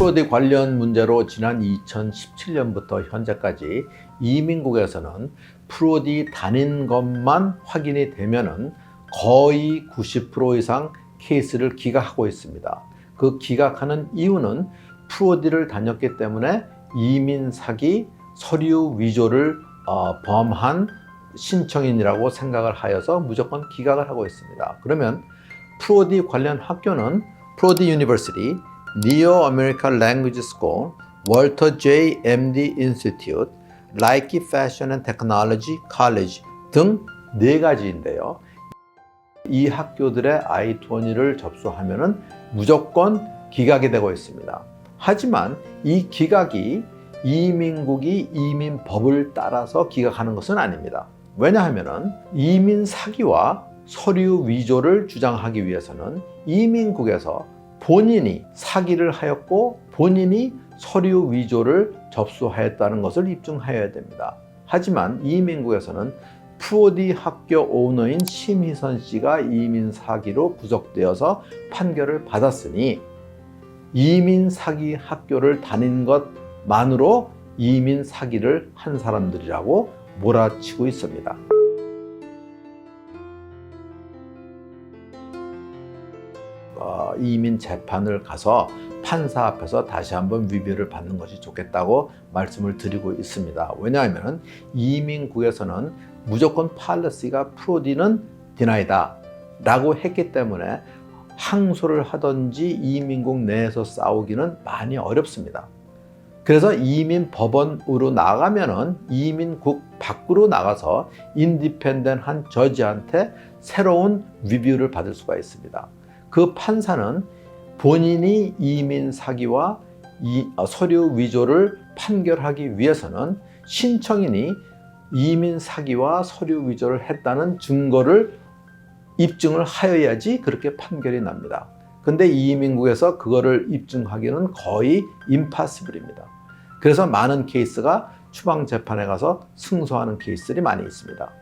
프로디 관련 문제로 지난 2017년부터 현재까지 이민국에서는 프로디 다닌 것만 확인이 되면은 거의 90% 이상 케이스를 기각하고 있습니다. 그 기각하는 이유는 프로디를 다녔기 때문에 이민 사기 서류 위조를 어, 범한 신청인이라고 생각을 하여서 무조건 기각을 하고 있습니다. 그러면 프로디 관련 학교는 프로디 유니버시티, 니어 아메리칸 랭귀지 스쿨, 월터 J MD 인스티튜트, 라이키 패션 앤 테크놀로지 칼리지 등네 가지인데요. 이 학교들의 I-20를 접수하면은 무조건 기각이 되고 있습니다. 하지만 이 기각이 이민국이 이민법을 따라서 기각하는 것은 아닙니다. 왜냐하면은 이민 사기와 서류 위조를 주장하기 위해서는 이민국에서 본인이 사기를 하였고 본인이 서류 위조를 접수하였다는 것을 입증하여야 됩니다. 하지만 이민국에서는 프로디 학교 오너인 심희선 씨가 이민 사기로 구속되어서 판결을 받았으니 이민 사기 학교를 다닌 것만으로 이민 사기를 한 사람들이라고 몰아치고 있습니다. 어, 이민 재판을 가서 판사 앞에서 다시 한번 위비를 받는 것이 좋겠다고 말씀을 드리고 있습니다. 왜냐하면 이민국에서는 무조건 팔러시가 프로디는 디나이다 라고 했기 때문에 항소를 하든지 이민국 내에서 싸우기는 많이 어렵습니다. 그래서 이민 법원으로 나가면은 이민국 밖으로 나가서 인디펜던한 저지한테 새로운 리뷰를 받을 수가 있습니다. 그 판사는 본인이 이민 사기와 이, 어, 서류 위조를 판결하기 위해서는 신청인이 이민 사기와 서류 위조를 했다는 증거를 입증을 하여야지 그렇게 판결이 납니다. 근데 이민국에서 그거를 입증하기는 거의 임파서블입니다. 그래서 많은 케이스가 추방 재판에 가서 승소하는 케이스들이 많이 있습니다.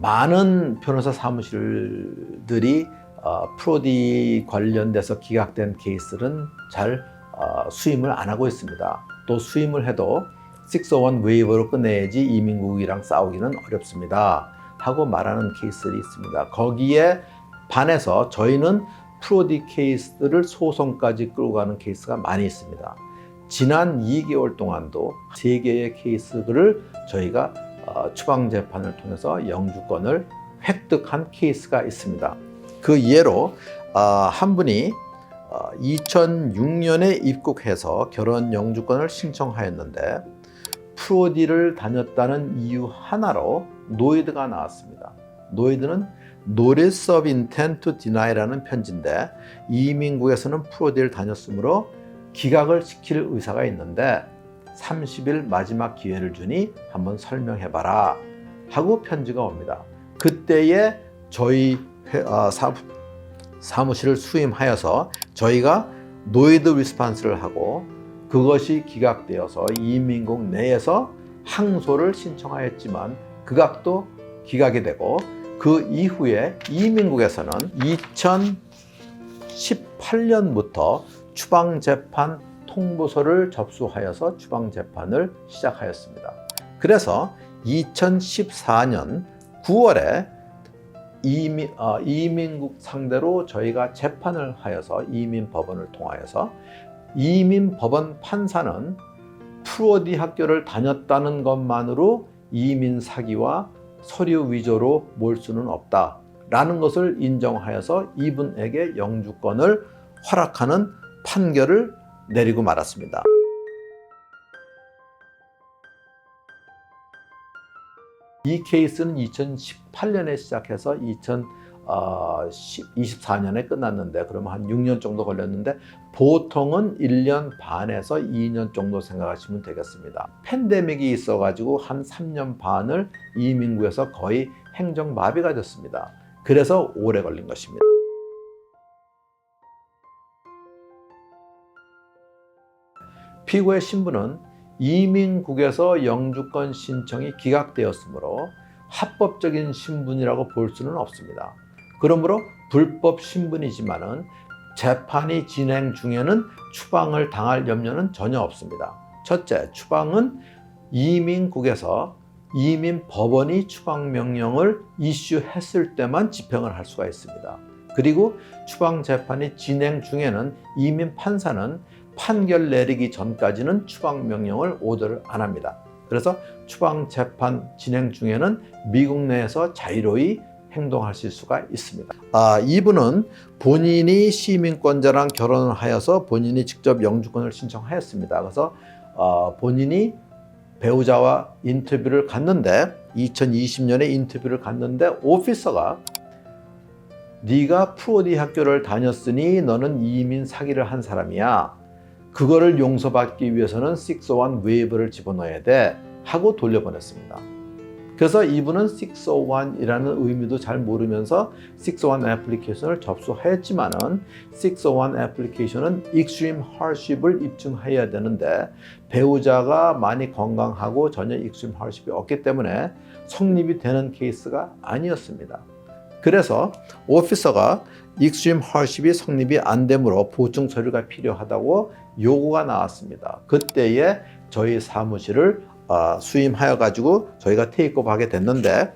많은 변호사 사무실들이 어, 프로디 관련돼서 기각된 케이스는 잘 어, 수임을 안 하고 있습니다. 또 수임을 해도 601 웨이버로 끝내야지 이민국이랑 싸우기는 어렵습니다. 하고 말하는 케이스들이 있습니다. 거기에 반해서 저희는 프로디 케이스를 소송까지 끌고 가는 케이스가 많이 있습니다. 지난 2개월 동안도 3개의 케이스를 저희가 어, 추방 재판을 통해서 영주권을 획득한 케이스가 있습니다. 그 예로 어, 한 분이 2006년에 입국해서 결혼 영주권을 신청하였는데 프로디를 다녔다는 이유 하나로 노이드가 나왔습니다. 노이드는 Notice of Intent to Deni라는 편지인데 이민국에서는 프로디를 다녔으므로 기각을 시킬 의사가 있는데 30일 마지막 기회를 주니 한번 설명해봐라 하고 편지가 옵니다. 그때에 저희 회, 아, 사, 사무실을 수임하여서 저희가 노이드 리스판스를 하고 그것이 기각되어서 이민국 내에서 항소를 신청하였지만 그각도 기각이 되고 그 이후에 이민국에서는 2018년부터 추방재판 통보서를 접수하여서 추방 재판을 시작하였습니다. 그래서 2014년 9월에 이민, 어, 이민국 상대로 저희가 재판을 하여서 이민 법원을 통하여서 이민 법원 판사는 프로디 학교를 다녔다는 것만으로 이민 사기와 서류 위조로 몰 수는 없다 라는 것을 인정하여서 이분에게 영주권을 허락하는 판결을 내리고 말았습니다. 이 케이스는 2018년에 시작해서 2024년에 끝났는데 그러면 한 6년 정도 걸렸는데 보통은 1년 반에서 2년 정도 생각하시면 되겠습니다. 팬데믹이 있어가지고 한 3년 반을 이민구에서 거의 행정 마비가 됐습니다. 그래서 오래 걸린 것입니다. 피고의 신분은 이민국에서 영주권 신청이 기각되었으므로 합법적인 신분이라고 볼 수는 없습니다. 그러므로 불법 신분이지만은 재판이 진행 중에는 추방을 당할 염려는 전혀 없습니다. 첫째, 추방은 이민국에서 이민 법원이 추방 명령을 이슈했을 때만 집행을 할 수가 있습니다. 그리고 추방 재판이 진행 중에는 이민 판사는 판결 내리기 전까지는 추방 명령을 오더를 안 합니다. 그래서 추방 재판 진행 중에는 미국 내에서 자유로이 행동하실 수가 있습니다. 아, 이분은 본인이 시민권자랑 결혼을 하여서 본인이 직접 영주권을 신청하였습니다. 그래서 어, 본인이 배우자와 인터뷰를 갔는데 2020년에 인터뷰를 갔는데 오피서가 네가 프로디 학교를 다녔으니 너는 이민 사기를 한 사람이야. 그거를 용서받기 위해서는 601 웨이브를 집어넣어야 돼 하고 돌려보냈습니다. 그래서 이분은 601이라는 의미도 잘 모르면서 601 애플리케이션을 접수하였지만은 601 애플리케이션은 extreme hardship을 입증해야 되는데 배우자가 많이 건강하고 전혀 extreme hardship이 없기 때문에 성립이 되는 케이스가 아니었습니다. 그래서 오피서가 extreme hardship이 성립이 안 되므로 보증 서류가 필요하다고 요구가 나왔습니다. 그때에 저희 사무실을 어, 수임하여 가지고 저희가 테이크오버 하게 됐는데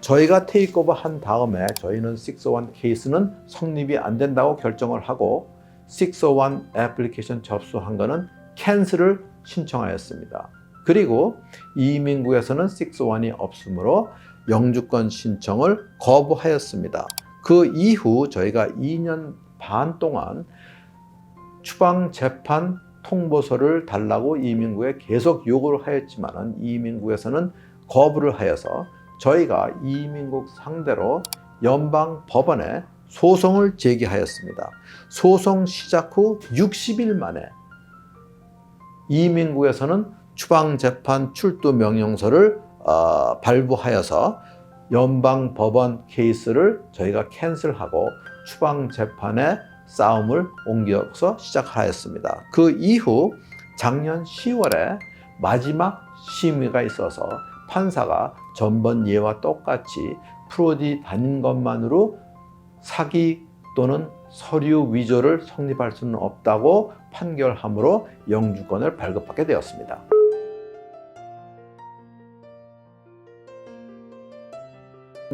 저희가 테이크오버 한 다음에 저희는 601 케이스는 성립이 안 된다고 결정을 하고 601 애플리케이션 접수한 거는 캔슬을 신청하였습니다. 그리고 이민국에서는 601이 없으므로 영주권 신청을 거부하였습니다. 그 이후 저희가 2년 반 동안 추방 재판 통보서를 달라고 이민국에 계속 요구를 하였지만 이민국에서는 거부를 하여서 저희가 이민국 상대로 연방 법원에 소송을 제기하였습니다. 소송 시작 후 60일 만에 이민국에서는 추방 재판 출두 명령서를 어, 발부하여서 연방 법원 케이스를 저희가 캔슬하고 추방 재판에 싸움을 옮겨서 시작하였습니다. 그 이후 작년 10월에 마지막 심의가 있어서 판사가 전번 예와 똑같이 프로디 다닌 것만으로 사기 또는 서류 위조를 성립할 수는 없다고 판결함으로 영주권을 발급받게 되었습니다.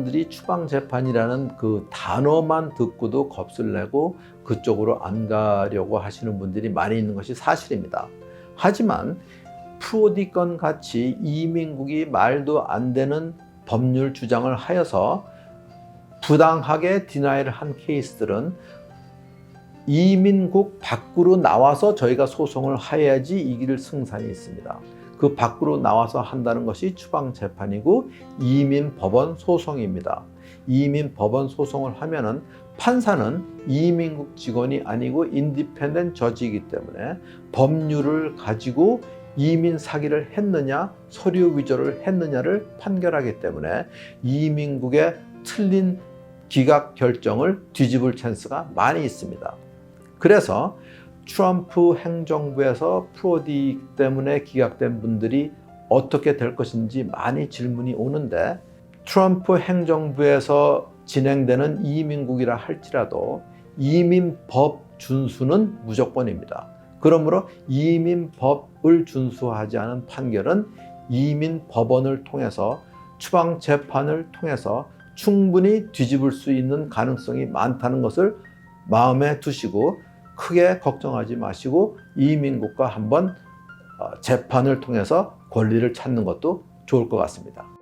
들이 추방 재판이라는 그 단어만 듣고도 겁을 내고 그쪽으로 안 가려고 하시는 분들이 많이 있는 것이 사실입니다. 하지만 프로디 건 같이 이민국이 말도 안 되는 법률 주장을 하여서 부당하게 디나이를 한 케이스들은 이민국 밖으로 나와서 저희가 소송을 해야지 이길 승산이 있습니다. 그 밖으로 나와서 한다는 것이 추방 재판이고 이민 법원 소송입니다. 이민 법원 소송을 하면은 판사는 이민국 직원이 아니고 인디펜던 저지이기 때문에 법률을 가지고 이민 사기를 했느냐 서류 위조를 했느냐를 판결하기 때문에 이민국의 틀린 기각 결정을 뒤집을 찬스가 많이 있습니다. 그래서 트럼프 행정부에서 프로디 때문에 기각된 분들이 어떻게 될 것인지 많이 질문이 오는데 트럼프 행정부에서 진행되는 이민국이라 할지라도 이민법 준수는 무조건입니다. 그러므로 이민법을 준수하지 않은 판결은 이민법원을 통해서 추방 재판을 통해서 충분히 뒤집을 수 있는 가능성이 많다는 것을 마음에 두시고 크게 걱정하지 마시고 이민국과 한번 어, 재판을 통해서 권리를 찾는 것도 좋을 것 같습니다.